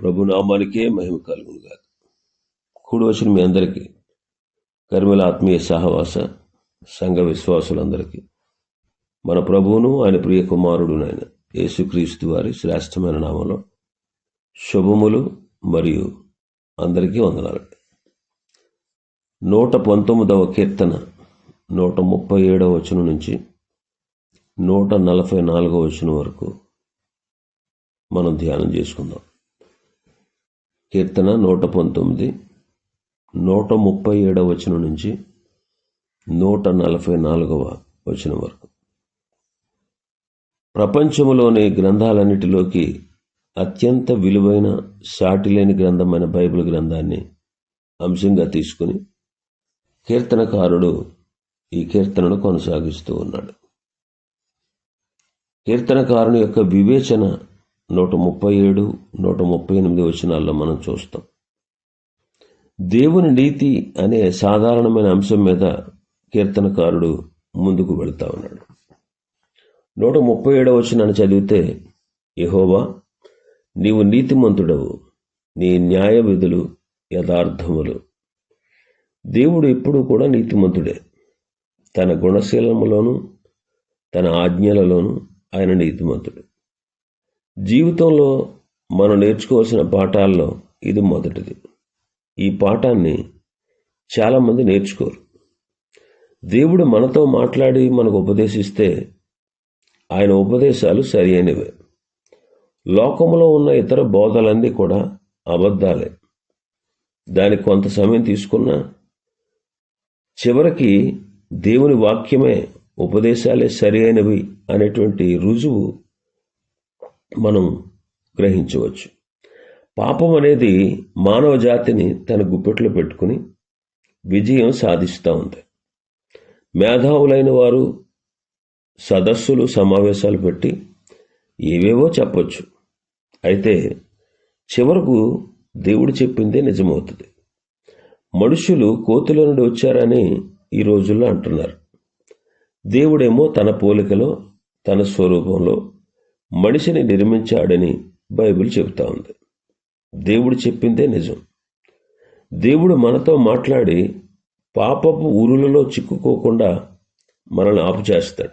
ప్రభు నామానికే మహిమ కలుగును కాదు కూడి వచ్చిన మీ అందరికీ కర్మల ఆత్మీయ సహవాస సంఘ విశ్వాసులందరికీ. మన ప్రభువును ఆయన ప్రియ కుమారుడునైన యేసుక్రీస్తు వారి శ్రేష్టమైన నామంలో శుభములు మరియు అందరికీ వందనాలు. నూట పంతొమ్మిదవ కీర్తన నూట ముప్పై ఏడవ వచనం నుంచి నూట నలభై నాలుగవ వచనం వరకు మనం ధ్యానం చేసుకుందాం. కీర్తన నూట పంతొమ్మిది నూట ముప్పై ఏడవ వచనం నుంచి నూట నలభై నాలుగవ వచనం వరకు. ప్రపంచంలోని గ్రంథాలన్నిటిలోకి అత్యంత విలువైన సాటిలేని గ్రంథమైన బైబిల్ గ్రంథాన్ని అంశంగా తీసుకుని కీర్తనకారుడు ఈ కీర్తనను కొనసాగిస్తూ ఉన్నాడు. కీర్తనకారుని యొక్క వివేచన నూట ముప్పై ఏడు నూట ముప్పై ఎనిమిది వచనాల్లో మనం చూస్తాం. దేవుని నీతి అనే సాధారణమైన అంశం మీద కీర్తనకారుడు ముందుకు వెళుతూ ఉన్నాడు. నూట ముప్పై ఏడవ వచనాన్ని చదివితే యహోవా నీవు నీతిమంతుడవు నీ న్యాయ విధులు యథార్థములు. దేవుడు ఎప్పుడూ కూడా నీతిమంతుడే. తన గుణశీలములోను తన ఆజ్ఞలలోను ఆయన నీతిమంతుడు. జీవితంలో మనం నేర్చుకోవాల్సిన పాఠాల్లో ఇది మొదటిది. ఈ పాఠాన్ని చాలామంది నేర్చుకోరు. దేవుడు మనతో మాట్లాడి మనకు ఉపదేశిస్తే ఆయన ఉపదేశాలు సరి అయినవే లోకంలో ఉన్న ఇతర బోధలన్నీ కూడా అబద్ధాలే. దానికి కొంత సమయం తీసుకున్నా చివరికి దేవుని వాక్యమే ఉపదేశాలే సరి అయినవి అనేటువంటి రుజువు మనం గ్రహించవచ్చు. పాపం అనేది మానవ జాతిని తన గుప్పెట్లో పెట్టుకుని విజయం సాధిస్తూ ఉంది. మేధావులైన వారు సదస్సులు సమావేశాలు పెట్టి ఏవేవో చెప్పొచ్చు. అయితే చివరకు దేవుడు చెప్పిందే నిజమవుతుంది. మనుషులు కోతుల నుండి వచ్చారని ఈ రోజుల్లో అంటున్నారు. దేవుడేమో తన పోలికలో తన స్వరూపంలో మనిషిని నిర్మించాడని బైబిల్ చెబుతా ఉంది. దేవుడు చెప్పిందే నిజం. దేవుడు మనతో మాట్లాడి పాపపు ఊరులలో చిక్కుకోకుండా మనల్ని ఆపు చేస్తాడు.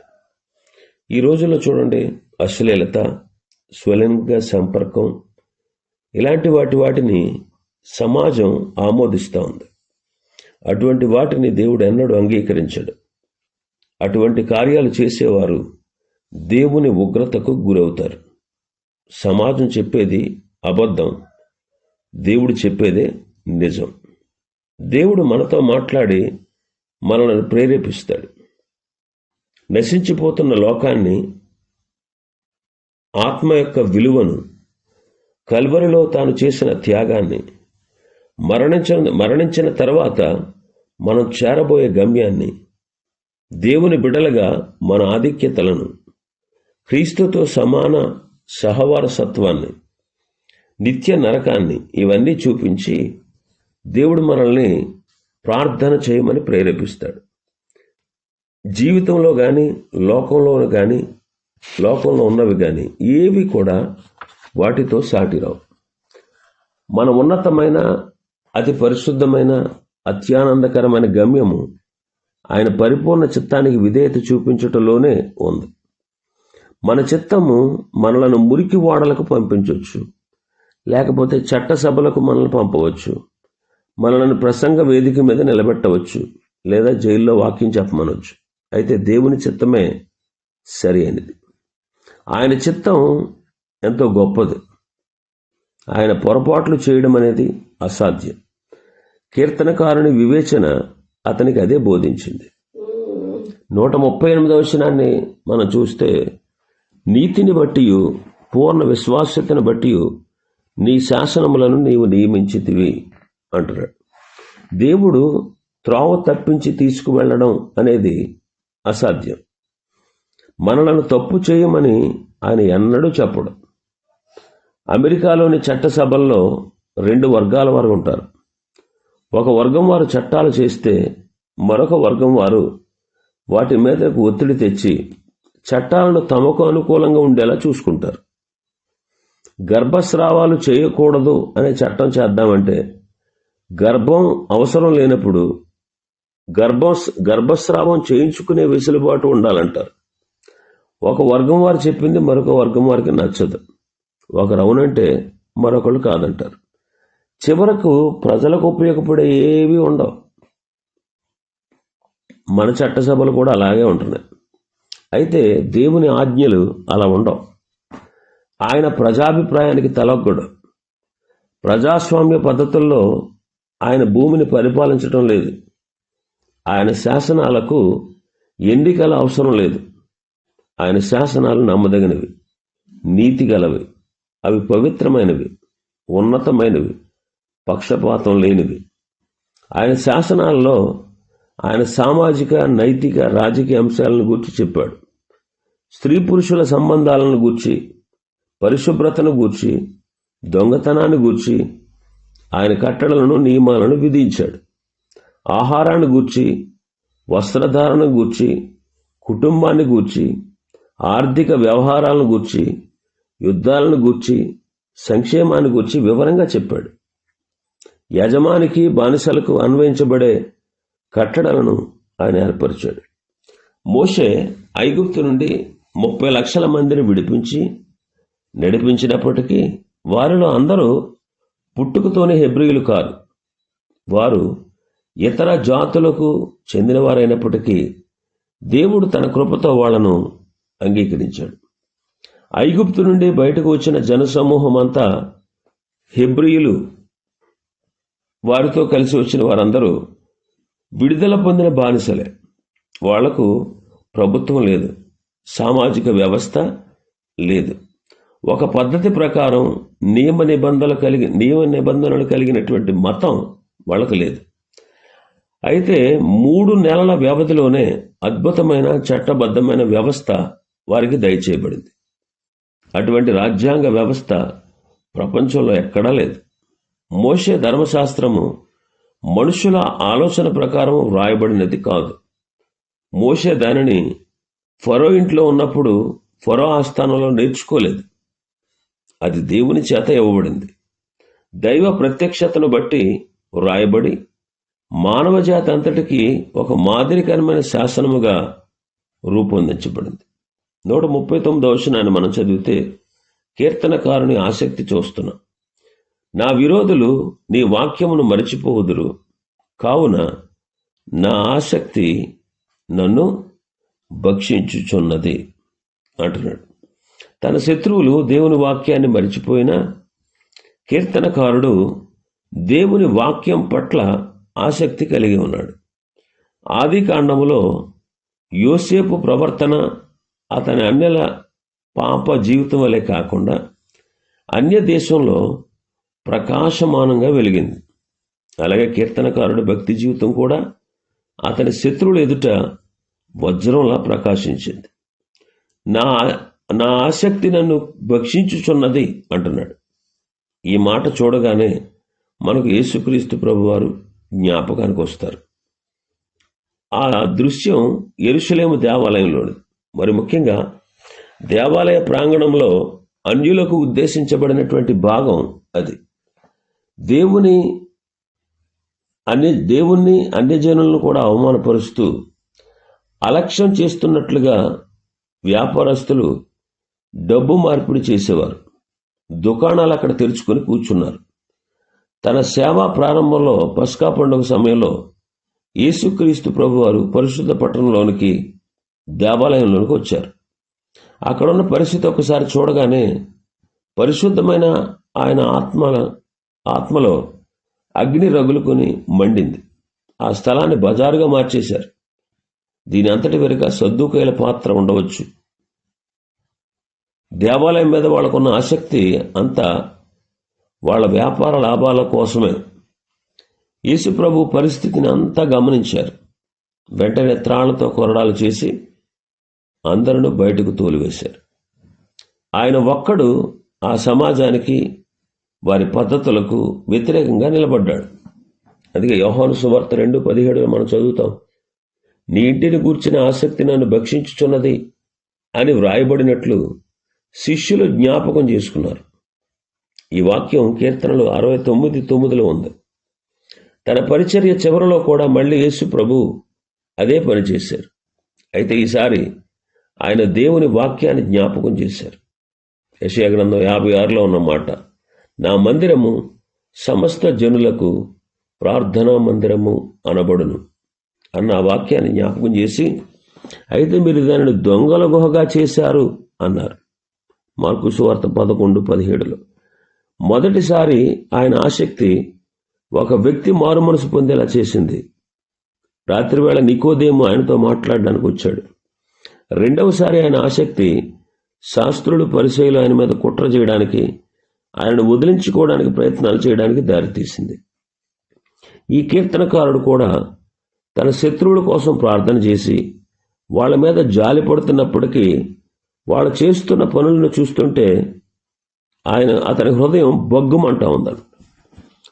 ఈ రోజుల్లో చూడండి అశ్లీలత స్వలింగ సంపర్కం ఇలాంటి వాటి వాటిని సమాజం ఆమోదిస్తూ ఉంది. అటువంటి వాటిని దేవుడు ఎన్నడూ అంగీకరించాడు. అటువంటి కార్యాలు చేసేవారు దేవుని ఉగ్రతకు గురవుతారు. సమాజం చెప్పేది అబద్ధం. దేవుడు చెప్పేదే నిజం. దేవుడు మనతో మాట్లాడి మనల్ని ప్రేరేపిస్తాడు. నశించిపోతున్న లోకాన్ని ఆత్మ యొక్క విలువను కల్వరిలో తాను చేసిన త్యాగాన్ని మరణించిన మరణించిన తర్వాత మనం చేరబోయే గమ్యాన్ని దేవుని బిడలగా మన ఆధిక్యతలను క్రీస్తుతో సమాన సహవారసత్వాన్ని నిత్య నరకాన్ని ఇవన్నీ చూపించి దేవుడు మనల్ని ప్రార్థన చేయమని ప్రేరేపిస్తాడు. జీవితంలో కానీ లోకంలో కానీ లోకంలో ఉన్నవి కానీ ఏవి కూడా వాటితో సాటిరావు. మన ఉన్నతమైన అతి పరిశుద్ధమైన అత్యానందకరమైన గమ్యము ఆయన పరిపూర్ణ చిత్తానికి విధేయత చూపించటంలోనే ఉంది. మన చిత్తము మనలను మురికి వాడలకు పంపించవచ్చు లేకపోతే చట్టసభలకు మనల్ని పంపవచ్చు. మనలను ప్రసంగ వేదిక మీద నిలబెట్టవచ్చు. లేదా జైల్లో వాక్యం చెప్పమనవచ్చు అయితే దేవుని చిత్తమే సరి అయినది ఆయన చిత్తం ఎంతో గొప్పది. ఆయన పొరపాట్లు చేయడం అనేది అసాధ్యం. కీర్తనకారుని వివేచన అతనికి అదే బోధించింది. నూట ముప్పై ఎనిమిదవ వచనాన్ని మనం చూస్తే నీతిని బట్టి పూర్ణ విశ్వాస్యతను బట్టి నీ శాసనములను నీవు నియమించితివి అంటున్నాడు దేవుడు త్రోవ తప్పించి తీసుకువెళ్ళడం అనేది అసాధ్యం. మనలను తప్పు చేయమని ఆయన ఎన్నడూ చెప్పడు. అమెరికాలోని చట్టసభల్లో రెండు వర్గాల వారు ఉంటారు. ఒక వర్గం వారు చట్టాలు చేస్తే మరొక వర్గం వారు వాటి మీదకు ఒత్తిడి తెచ్చి చట్టాలను తమకు అనుకూలంగా ఉండేలా చూసుకుంటారు. గర్భస్రావాలు చేయకూడదు అనే చట్టం చేద్దామంటే గర్భం అవసరం లేనప్పుడు గర్భం గర్భస్రావం చేయించుకునే వెసులుబాటు ఉండాలంటారు. ఒక వర్గం వారు చెప్పింది మరొక వర్గం వారికి నచ్చదు. ఒకరు అవునంటే మరొకళ్ళు కాదంటారు. చివరకు ప్రజలకు ఉపయోగపడే ఏవి ఉండవు. మన చట్టసభలు కూడా అలాగే ఉంటున్నాయి. అయితే దేవుని ఆజ్ఞలు అలా ఉండవు. ఆయన ప్రజాభిప్రాయానికి తలొగ్గడు. ప్రజాస్వామ్య పద్ధతుల్లో ఆయన భూమిని పరిపాలించడం లేదు. ఆయన శాసనాలకు ఎన్నికల అవసరం లేదు. ఆయన శాసనాలు నమ్మదగినవి నీతి గలవి అవి పవిత్రమైనవి ఉన్నతమైనవి పక్షపాతం లేనివి. ఆయన శాసనాల్లో ఆయన సామాజిక నైతిక రాజకీయ అంశాలను గూర్చి చెప్పాడు. స్త్రీ పురుషుల సంబంధాలను గూర్చి పరిశుభ్రతను గూర్చి దొంగతనాన్ని గూర్చి ఆయన కట్టడలను నియమాలను విధించాడు. ఆహారాన్ని గూర్చి వస్త్రధారణ గూర్చి కుటుంబాన్ని గూర్చి ఆర్థిక వ్యవహారాలను గూర్చి యుద్ధాలను గూర్చి సంక్షేమాన్ని గూర్చి వివరంగా చెప్పాడు. యజమానికి బానిసలకు అన్వయించబడే కట్టడలను ఆయన ఏర్పరిచాడు. మోషే ఐగుప్తు నుండి ముప్పై లక్షల మందిని విడిపించి నడిపించినప్పటికీ వారిలో అందరూ పుట్టుకతోనే హెబ్రియులు కాదు. వారు ఇతర జాతులకు చెందినవారైనప్పటికీ దేవుడు తన కృపతో వాళ్ళను అంగీకరించాడు. ఐగుప్తు నుండి బయటకు వచ్చిన జనసమూహం అంతా హెబ్రియులు వారితో కలిసి వచ్చిన వారందరూ విడుదల పొందిన బానిసలే. వాళ్ళకు ప్రభుత్వం లేదు. సామాజిక వ్యవస్థ లేదు. ఒక పద్ధతి ప్రకారం నియమ నిబంధనలు కలిగి నియమ నిబంధనలు కలిగినటువంటి మతం వాళ్ళకు లేదు. అయితే మూడు నెలల వ్యవధిలోనే అద్భుతమైన చట్టబద్ధమైన వ్యవస్థ వారికి దయచేయబడింది. అటువంటి రాజ్యాంగ వ్యవస్థ ప్రపంచంలో ఎక్కడా లేదు. మోషే ధర్మశాస్త్రము మనుషుల ఆలోచన ప్రకారం వ్రాయబడినది కాదు. మోషే దానిని ఫరో ఇంట్లో ఉన్నప్పుడు ఫరో ఆస్థానంలో నేర్చుకోలేదు. అది దేవుని చేత ఇవ్వబడింది. దైవ ప్రత్యక్షతను బట్టి వ్రాయబడి మానవ జాతి అంతటికి ఒక మాదిరికరమైన శాసనముగా రూపొందించబడింది. నూట ముప్పై తొమ్మిది వచనాన్ని మనం చదివితే కీర్తనకారుని ఆసక్తి చూస్తున్నాం. నా విరోధులు నీ వాక్యమును మరచిపోవుదురు. కావున నా ఆసక్తి నన్ను భక్షించుచున్నది అంటున్నాడు. తన శత్రువులు దేవుని వాక్యాన్ని మరిచిపోయినా కీర్తనకారుడు దేవుని వాక్యం పట్ల ఆసక్తి కలిగి ఉన్నాడు. ఆది కాండములో యోసేపు ప్రవర్తన అతని అన్నెల పాప జీవితం వలె కాకుండా అన్య దేశంలో ప్రకాశమానంగా వెలిగింది. అలాగే కీర్తనకారుడు భక్తి జీవితం కూడా అతని శత్రువుల ఎదుట వజ్రంలా ప్రకాశించింది. నా నా ఆసక్తి నన్ను భక్షించుచున్నది అంటున్నాడు. ఈ మాట చూడగానే మనకు యేసుక్రీస్తు ప్రభువారు జ్ఞాపకానికి వస్తారు. ఆ దృశ్యం ఎరుసలేము దేవాలయంలోని మరి ముఖ్యంగా దేవాలయ ప్రాంగణంలో అన్యులకు ఉద్దేశించబడినటువంటి భాగం అది. దేవుని అన్ని దేవుణ్ణి అన్యజనులను కూడా అవమానపరుస్తూ అలక్ష్యం చేస్తున్నట్లుగా వ్యాపారస్తులు డబ్బు మార్పిడి చేసేవారు. దుకాణాలు అక్కడ తెరుచుకొని కూర్చున్నారు. తన సేవా ప్రారంభంలో పస్కా పండుగ సమయంలో యేసుక్రీస్తు ప్రభువారు పరిశుద్ధ పట్టణంలోనికి దేవాలయంలోనికి వచ్చారు. అక్కడున్న పరిస్థితి ఒకసారి చూడగానే పరిశుద్ధమైన ఆయన ఆత్మ ఆత్మలో అగ్ని రగులుకొని మండింది. ఆ స్థలాన్ని బజారుగా మార్చేశారు. దీని అంతటి వెనుక సద్దుకాయల పాత్ర ఉండవచ్చు. దేవాలయం మీద వాళ్ళకున్న ఆసక్తి అంతా వాళ్ళ వ్యాపార లాభాల కోసమే. యేసుప్రభు పరిస్థితిని అంతా గమనించారు. వెంటనే త్రాళ్ళతో కొరడాలు చేసి అందరిని బయటకు తోలివేశారు. ఆయన ఒక్కడు ఆ సమాజానికి వారి పద్ధతులకు వ్యతిరేకంగా నిలబడ్డాడు. అందుకే యోహాను సువార్త రెండు పదిహేడులో మనం చదువుతాం నీ ఇంటిని గూర్చిన ఆసక్తి నన్ను భక్షించుచున్నది అని వ్రాయబడినట్లు శిష్యులు జ్ఞాపకం చేసుకున్నారు. ఈ వాక్యం కీర్తనలు అరవై తొమ్మిది తొమ్మిదిలో ఉంది. తన పరిచర్య చివరిలో కూడా మళ్ళీ యేసు ప్రభు అదే పని చేశారు. అయితే ఈసారి ఆయన దేవుని వాక్యాన్ని జ్ఞాపకం చేశారు. యశయ గ్రంథం యాభై ఆరులో ఉన్నమాట నా మందిరము సమస్త జనులకు ప్రార్థనా మందిరము అనబడును అన్న ఆ వాక్యాన్ని జ్ఞాపకం చేసి అయితే మీరు దానిని దొంగల గుహగా చేశారు అన్నారు. మార్కు సువార్త పదకొండు పదిహేడులో. మొదటిసారి ఆయన ఆసక్తి ఒక వ్యక్తి మారు మనసు పొందేలా చేసింది. రాత్రివేళ నికోదేము ఆయనతో మాట్లాడడానికి వచ్చాడు. రెండవసారి ఆయన ఆసక్తి శాస్త్రులు పరిశైలు ఆయన మీద కుట్ర చేయడానికి ఆయనను వదిలించుకోవడానికి ప్రయత్నాలు చేయడానికి దారితీసింది. ఈ కీర్తనకారుడు కూడా తన శత్రువుల కోసం ప్రార్థన చేసి వాళ్ళ మీద జాలి పడుతున్నప్పటికీ వాళ్ళు చేస్తున్న పనులను చూస్తుంటే ఆయన అతని హృదయం బొగ్గుమంటా ఉందట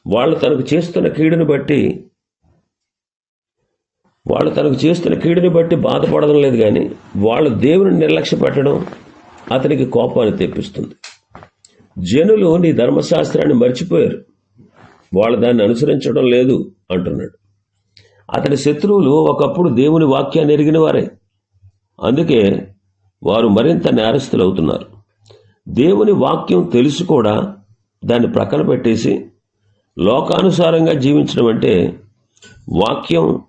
వాళ్ళు తనకు చేస్తున్న కీడుని బట్టి వాళ్ళు తనకు చేస్తున్న కీడుని బట్టి బాధపడడం లేదు కానీ వాళ్ళు దేవుని నిర్లక్ష్య పెట్టడం అతనికి కోపాన్ని తెప్పిస్తుంది. జనులు నీ ధర్మశాస్త్రాన్ని మర్చిపోయారు. వాళ్ళు దాన్ని అనుసరించడం లేదు అంటున్నాడు. అతని శత్రువులు ఒకప్పుడు దేవుని వాక్యాన్ని ఎరిగిన వారే. అందుకే వారు మరింత నేరస్తులు అవుతున్నారు దేవుని వాక్యం తెలిసి కూడా దాన్ని ప్రక్కన పెట్టేసి లోకానుసారంగా జీవించడం అంటే వాక్యం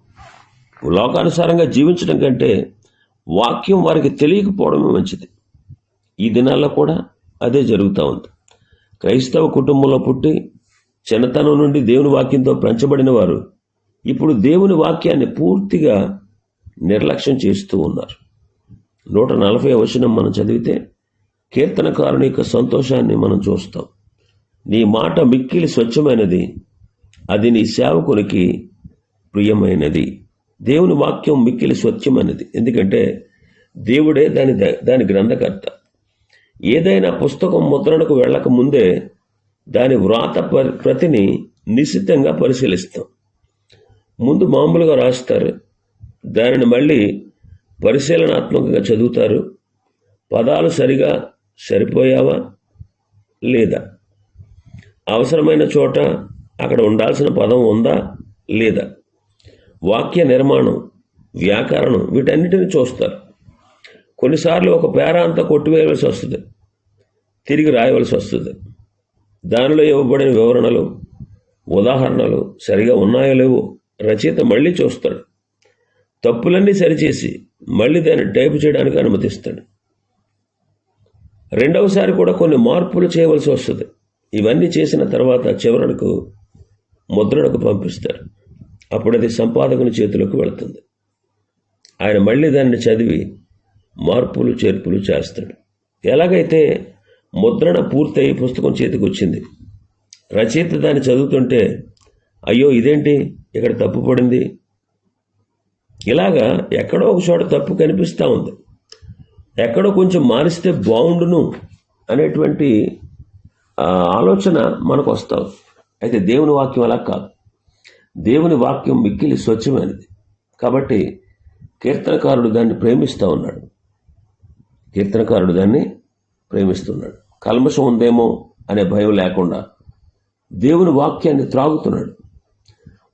లోకానుసారంగా జీవించడం కంటే వాక్యం వారికి తెలియకపోవడమే మంచిది. ఈ దినాల్లో కూడా అదే జరుగుతూ ఉంది. క్రైస్తవ కుటుంబంలో పుట్టి చిన్నతనం నుండి దేవుని వాక్యంతో పెంచబడిన వారు ఇప్పుడు దేవుని వాక్యాన్ని పూర్తిగా నిర్లక్ష్యం చేస్తూ ఉన్నారు. నూట నలభై వచనం మనం చదివితే కీర్తనకారుని యొక్క సంతోషాన్ని మనం చూస్తాం. నీ మాట మిక్కిలి స్వచ్ఛమైనది అది నీ సేవకునికి ప్రియమైనది. దేవుని వాక్యం మిక్కిలి స్వచ్ఛమైనది. ఎందుకంటే దేవుడే దాని దాని గ్రంథకర్త. ఏదైనా పుస్తకం ముద్రణకు వెళ్ళక ముందే దాని వ్రాత ప్రతిని నిశ్చితంగా పరిశీలిస్తాం. ముందు మామూలుగా రాస్తారు. దానిని మళ్ళీ పరిశీలనాత్మకంగా చదువుతారు. పదాలు సరిగా సరిపోయావా లేదా? అవసరమైన చోట అక్కడ ఉండాల్సిన పదం ఉందా లేదా? వాక్య నిర్మాణం వ్యాకరణం వీటన్నిటిని చూస్తారు. కొన్నిసార్లు ఒక పేరా అంతా కొట్టివేయవలసి వస్తుంది. తిరిగి రాయవలసి వస్తుంది. దానిలో ఇవ్వబడిన వివరణలు ఉదాహరణలు సరిగా ఉన్నాయో లేవో రచయిత మళ్ళీ చూస్తాడు. తప్పులన్నీ సరిచేసి మళ్ళీ దాన్ని టైప్ చేయడానికి అనుమతిస్తాడు. రెండవసారి కూడా కొన్ని మార్పులు చేయవలసి వస్తుంది. ఇవన్నీ చేసిన తర్వాత చివరకు ముద్రణకు పంపిస్తారు. అప్పుడు అది సంపాదకుని చేతిలోకి వెళుతుంది. ఆయన మళ్ళీ దాన్ని చదివి మార్పులు చేర్పులు చేస్తాడు. ఎలాగైతే ముద్రణ పూర్తయి పుస్తకం చేతికి వచ్చింది. రచయిత దాన్ని చదువుతుంటే అయ్యో ఇదేంటి? ఇక్కడ తప్పు పడింది. ఇలాగా ఎక్కడో ఒక చోట తప్పు కనిపిస్తూ ఉంది. ఎక్కడో కొంచెం మారిస్తే బాగుండును అనేటువంటి ఆలోచన మనకు వస్తుంది అయితే దేవుని వాక్యం అలా కాదు. దేవుని వాక్యం మిక్కిలి స్వచ్ఛమైనది. కాబట్టి కీర్తనకారుడు దాన్ని ప్రేమిస్తూ ఉన్నాడు. కీర్తనకారుడు దాన్ని ప్రేమిస్తున్నాడు. కల్మషం ఉందేమో అనే భయం లేకుండా దేవుని వాక్యాన్ని త్రాగుతున్నాడు.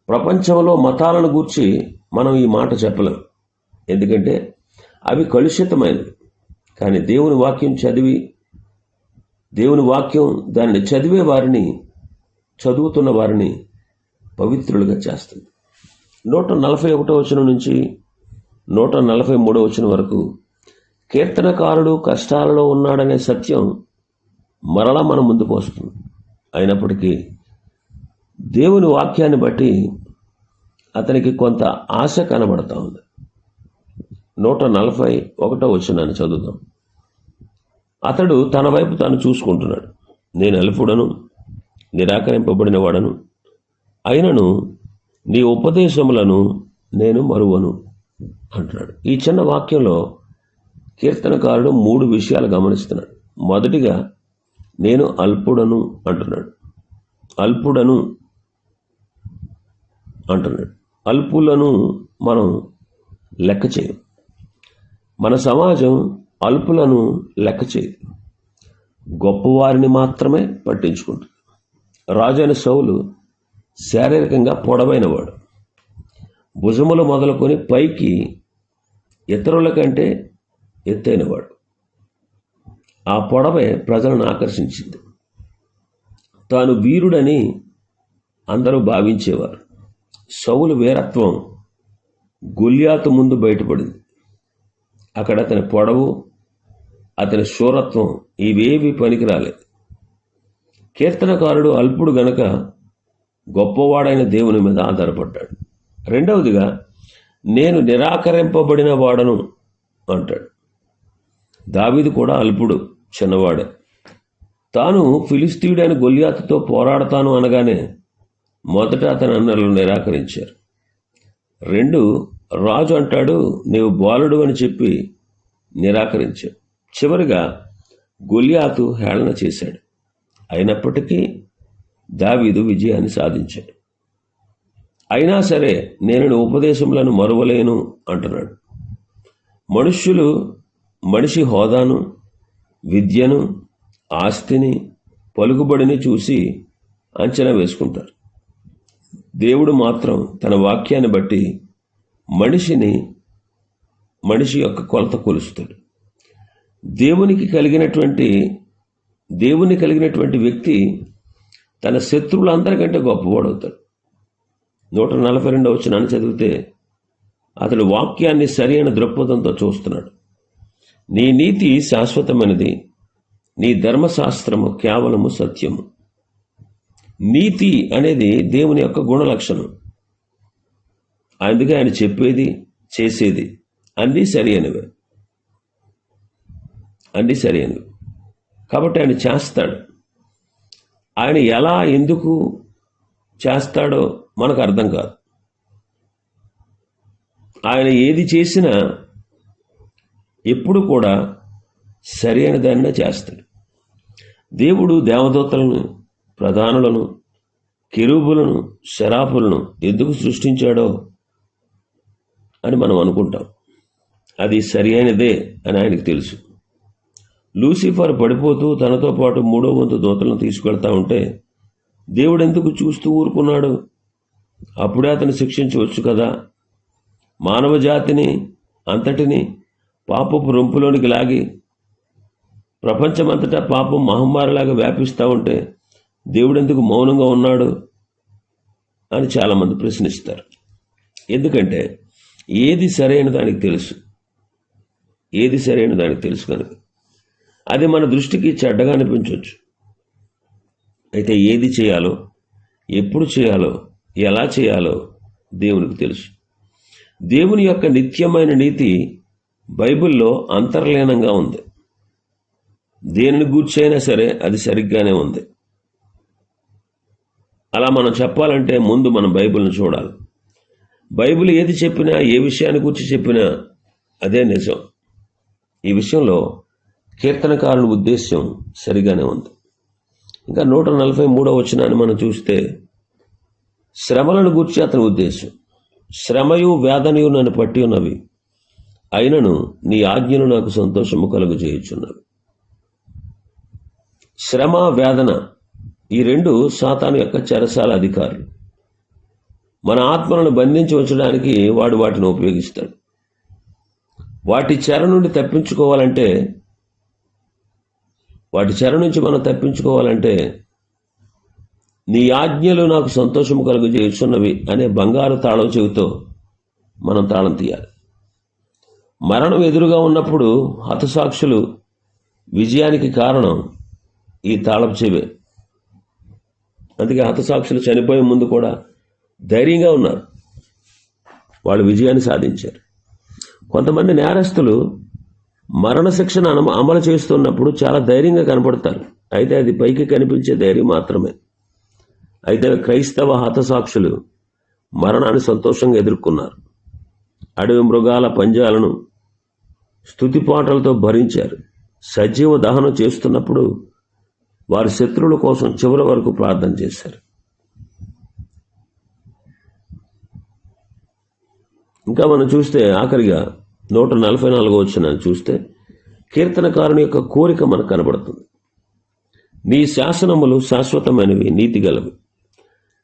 ప్రపంచంలో మతాలను గూర్చి మనం ఈ మాట చెప్పలేం. ఎందుకంటే అవి కలుషితమైనవి. కానీ దేవుని వాక్యం చదివి దేవుని వాక్యం దాన్ని చదివే వారిని చదువుతున్న వారిని పవిత్రులుగా చేస్తుంది. నూట నలభై ఒకటో వచనం నుంచి నూట నలభై మూడో వచనం వరకు కీర్తనకారుడు కష్టాలలో ఉన్నాడనే సత్యం మరలా మన ముందుకు వస్తుంది అయినప్పటికీ దేవుని వాక్యాన్ని బట్టి అతనికి కొంత ఆశ కనబడతా ఉంది. నూట నలభై ఒకటో వచ్చినాన్ని చదువుతాం అతడు తన వైపు తాను చూసుకుంటున్నాడు. నేను అల్పుడను నిరాకరింపబడిన వాడను. అయినను నీ ఉపదేశములను నేను మరువను అంటున్నాడు. ఈ చిన్న వాక్యంలో కీర్తనకారుడు మూడు విషయాలు గమనిస్తున్నాడు. మొదటిగా నేను అల్పుడను అంటున్నాడు. అల్పుడను అంటున్నాడు. అల్పులను మనం లెక్క చేయం మన సమాజం అల్పులను లెక్క చేయదు. గొప్పవారిని మాత్రమే పట్టించుకుంటుంది. రాజైన సౌలు శారీరకంగా పొడవైనవాడు. భుజములు మొదలుకొని పైకి ఇతరుల కంటే ఎత్తైనవాడు. ఆ పొడవే ప్రజలను ఆకర్షించింది. తాను వీరుడని అందరూ భావించేవారు. సౌలు వీరత్వం గొల్యాతు ముందు బయటపడింది. అక్కడ అతని పొడవు అతని శూరత్వం ఇవేవి పనికిరాలేదు. కీర్తనకారుడు అల్పుడు గనక గొప్పవాడైన దేవుని మీద ఆధారపడ్డాడు. రెండవదిగా నేను నిరాకరింపబడిన వాడను అంటాడు. దావీదు కూడా అల్పుడు చిన్నవాడే. తాను ఫిలిస్తీయుడైన గొల్యాతుతో పోరాడతాను అనగానే మొదట అతని అన్నలు నిరాకరించారు. రెండు రాజు అంటాడు నీవు బాలుడు అని చెప్పి నిరాకరించాడు చివరిగా గొల్యాతు హేళన చేశాడు. అయినప్పటికీ దావీదు విజయాన్ని సాధించాడు. అయినా సరే నేను ఉపదేశములను మరువలేను అంటున్నాడు. మనుష్యులు మనిషి హోదాను విద్యను ఆస్తిని పలుకుబడిని చూసి అంచనా వేసుకుంటారు. దేవుడు మాత్రం తన వాక్యాన్ని బట్టి మనిషిని మనిషి యొక్క కొలత కొలుస్తాడు. దేవునికి కలిగినటువంటి దేవుని కలిగినటువంటి వ్యక్తి తన శత్రువులందరికంటే గొప్పవాడవుతాడు. నూట నలభై రెండవ వచ్చినాన్ని చదివితే అతడు వాక్యాన్ని సరైన దృక్పథంతో చూస్తున్నాడు. నీ నీతి శాశ్వతమైనది. నీ ధర్మశాస్త్రము కేవలము సత్యము. నీతి అనేది దేవుని యొక్క గుణ లక్షణం అందుకే ఆయన చెప్పేది చేసేది అన్నీ సరి అయినవే అన్నీ సరి అయినవి కాబట్టి ఆయన చేస్తాడు. ఆయన ఎలా ఎందుకు చేస్తాడో మనకు అర్థం కాదు. ఆయన ఏది చేసినా ఎప్పుడు కూడా సరి అయిన చేస్తాడు. దేవుడు దేవదూతలను ప్రధానులను కెరూబులను శరాపులను ఎందుకు సృష్టించాడో అని మనం అనుకుంటాం. అది సరి అయినదే అని ఆయనకు తెలుసు. లూసిఫర్ పడిపోతూ తనతో పాటు మూడో వంతు దూతలను తీసుకెళ్తా ఉంటే దేవుడు ఎందుకు చూస్తూ ఊరుకున్నాడు? అప్పుడే అతను శిక్షించవచ్చు కదా. మానవ జాతిని అంతటిని పాపపు రొంపులోనికి లాగి ప్రపంచమంతటా పాపం మహమ్మారిలాగా వ్యాపిస్తూ ఉంటే దేవుడెందుకు మౌనంగా ఉన్నాడు అని చాలామంది ప్రశ్నిస్తారు. ఎందుకంటే ఏది సరైన దానికి తెలుసు? ఏది సరైన దానికి తెలుసు కనుక? అది మన దృష్టికి చెడ్డగా అనిపించవచ్చు అయితే ఏది చేయాలో ఎప్పుడు చేయాలో ఎలా చేయాలో దేవునికి తెలుసు. దేవుని యొక్క నిత్యమైన నీతి బైబిల్లో అంతర్లీనంగా ఉంది. దేనిని గూర్చైనా సరే అది సరిగ్గానే ఉంది. అలా మనం చెప్పాలంటే ముందు మనం బైబిల్ని చూడాలి. బైబిల్ ఏది చెప్పినా ఏ విషయాన్ని గురించి చెప్పినా అదే నిజం. ఈ విషయంలో కీర్తనకారుని ఉద్దేశ్యం సరిగానే ఉంది. ఇంకా నూట నలభై మూడో వచనాన్ని మనం చూస్తే శ్రమలను గురించి అతని ఉద్దేశం శ్రమయు వేదనయు నన్ను పట్టి ఉన్నవి. అయినను నీ ఆజ్ఞను నాకు సంతోషము కలుగు చేయుచున్నవి శ్రమ వేదన ఈ రెండు సాతాను యొక్క చెరసాల అధికారులు. మన ఆత్మలను బంధించి ఉంచడానికి వాడు వాటిని ఉపయోగిస్తాడు. వాటి చెర నుండి తప్పించుకోవాలంటే వాటి చెర నుంచి మనం తప్పించుకోవాలంటే నీ ఆజ్ఞలు నాకు సంతోషము కలుగజేస్తున్నవి అనే బంగారు తాళం చెవితో మనం తాళం తీయాలి. మరణం ఎదురుగా ఉన్నప్పుడు హతసాక్షులు విజయానికి కారణం ఈ తాళపు చెవే. అందుకే హతసాక్షులు చనిపోయే ముందు కూడా ధైర్యంగా ఉన్నారు. వాళ్ళు విజయాన్ని సాధించారు. కొంతమంది నేరస్తులు మరణశిక్షను అమ అమలు చేస్తున్నప్పుడు చాలా ధైర్యంగా కనపడతారు. అయితే అది పైకి కనిపించే ధైర్యం మాత్రమే. అయితే క్రైస్తవ హతసాక్షులు మరణాన్ని సంతోషంగా ఎదుర్కొన్నారు. అడవి మృగాల పంజాలను స్థుతి పాటలతో భరించారు. సజీవ దహనం చేస్తున్నప్పుడు వారి శత్రువుల కోసం చివరి వరకు ప్రార్థన చేశారు. ఇంకా మనం చూస్తే ఆఖరిగా నూట నలభై నాలుగో వచ్చిన చూస్తే కీర్తనకారుని యొక్క కోరిక మనకు కనబడుతుంది. నీ శాసనములు శాశ్వతమైనవి నీతి గలవి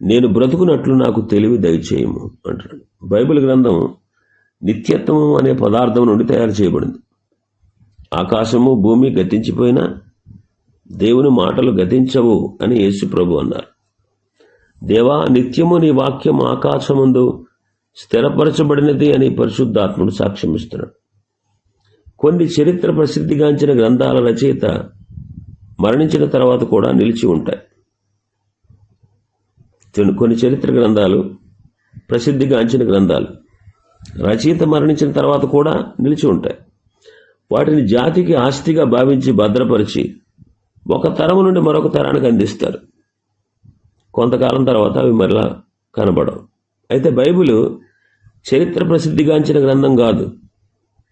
నేను బ్రతుకున్నట్లు నాకు తెలివి దయచేయము అంటున్నాడు బైబిల్ గ్రంథం నిత్యత్వము అనే పదార్థం నుండి తయారు చేయబడింది. ఆకాశము భూమి గతించిపోయినా దేవుని మాటలు గతించవు అని యేసు ప్రభు అన్నారు. దేవా నిత్యము నీ వాక్యం ఆకాశముందు స్థిరపరచబడినది అని పరిశుద్ధాత్ముడు సాక్ష్యమిస్తున్నాడు. కొన్ని చరిత్ర ప్రసిద్ధిగాంచిన గ్రంథాల రచయిత మరణించిన తర్వాత కూడా నిలిచి ఉంటాయి. కొన్ని- కొన్ని చరిత్ర గ్రంథాలు ప్రసిద్ధిగాంచిన గ్రంథాలు రచయిత మరణించిన తర్వాత కూడా నిలిచి ఉంటాయి. వాటిని జాతికి ఆస్తిగా భావించి భద్రపరిచి ఒక తరము నుండి మరొక తరానికి అందిస్తారు. కొంతకాలం తర్వాత అవి మరలా కనబడవు. అయితే బైబిల్ చరిత్ర ప్రసిద్ధిగాంచిన గ్రంథం కాదు.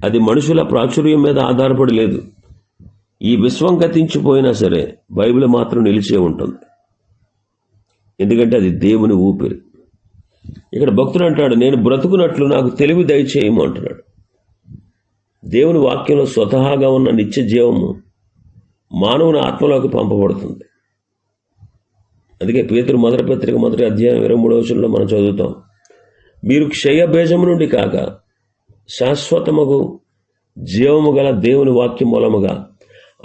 అది మనుషుల ప్రాచుర్యం మీద ఆధారపడి లేదు. ఈ విశ్వం గతించిపోయినా సరే బైబిల్ మాత్రం నిలిచే ఉంటుంది. ఎందుకంటే అది దేవుని ఊపిరి. ఇక్కడ భక్తుడు అంటాడు నేను బ్రతుకున్నట్లు నాకు తెలివి దయచేయము అంటున్నాడు. దేవుని వాక్యంలో స్వతహాగా ఉన్న నిత్య జీవము మానవుని ఆత్మలోకి పంపబడుతుంది. అందుకే పేతురు మొదటి పత్రిక మొదటి అధ్యాయం ఇరవై మూడవ వచనంలో మనం చదువుతాం మీరు క్షయ బీజము నుండి కాక శాశ్వతముగు జీవము గల దేవుని వాక్యం మూలముగా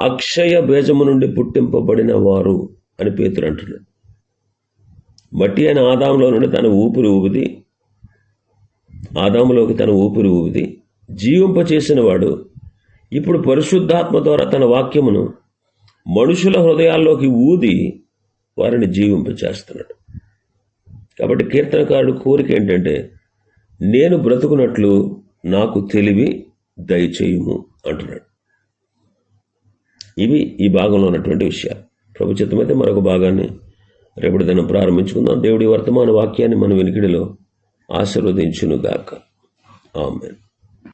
అక్షయ బీజము నుండి పుట్టింపబడిన వారు అని పేతురు అంటున్నాడు. మట్టి అయిన ఆదాములో నుండి తన ఊపిరి ఊపిది ఆదాములోకి తన ఊపిరి ఊపిది. జీవింపచేసిన వాడు ఇప్పుడు పరిశుద్ధాత్మ ద్వారా తన వాక్యమును మనుషుల హృదయాల్లోకి ఊది వారిని జీవింప చేస్తున్నాడు. కాబట్టి కీర్తనకారుడు కోరిక ఏంటంటే నేను బ్రతుకున్నట్లు నాకు తెలివి దయచేయుము అంటున్నాడు. ఇవి ఈ భాగంలో ఉన్నటువంటి విషయాలు. ప్రభు మరొక భాగాన్ని రేపటి దినం ప్రారంభించుకుందాం. దేవుడి వర్తమాన వాక్యాన్ని మన వెనుకడిలో ఆశీర్వదించునుగాక. ఆమెన్.